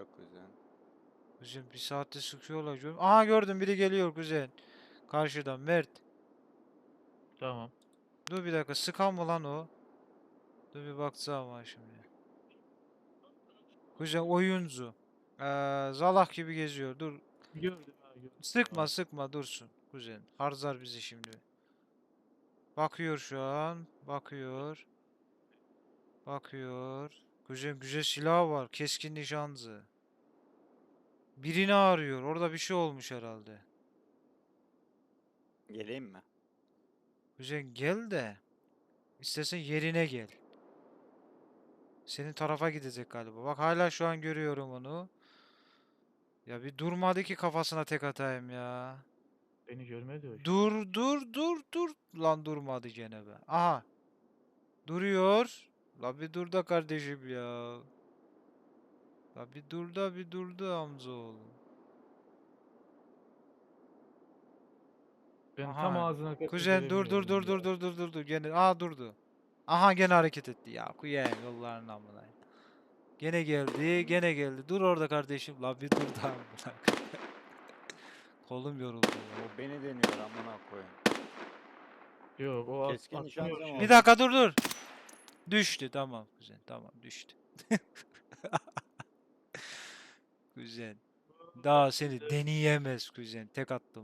sıkıyor kuzen. Kuzen bir saatte sıkıyorlar. gör- Aha gördüm biri geliyor kuzen. Karşıdan Mert. Tamam. Dur bir dakika sıkan mı lan o? Dur bir bakacağım ha şimdi. Kuzen oyuncu. Ee, zalak gibi geziyor. Dur. Gördüm abi gördüm. Sıkma Tamam. sıkma dursun kuzen. Harcar bizi şimdi. Bakıyor şu an. Bakıyor. Bakıyor. Kuzen güzel silah var. Keskin nişancı. Birini arıyor. Orada bir şey olmuş herhalde. Geleyim mi? Kuzen gel de. İstersen yerine gel. Senin tarafa gidecek galiba. Bak hala şu an görüyorum onu. Ya bir durmadı ki kafasına tek atayım ya. Beni görmedi o. Dur dur dur dur. Lan durmadı gene be. Aha. Duruyor. La bir dur da kardeşim ya. La bir dur da bir dur da amcaoğlu. Ben tam Aha. ağzına kadar Kuzen dur dur dur dur dur dur dur dur gene. Aa durdu. Aha gene hareket etti ya. Kuyayım yolların amına. Gene geldi, gene geldi. Dur orada kardeşim. La bir dur da amına. Kolum yoruldu ya. O beni deniyor amına koyayım. Yok o at- Keskin nişancı mı? Bir dakika dur dur. Düştü tamam kuzen tamam düştü. kuzen. Daha seni deneyemez kuzen. Tek attım.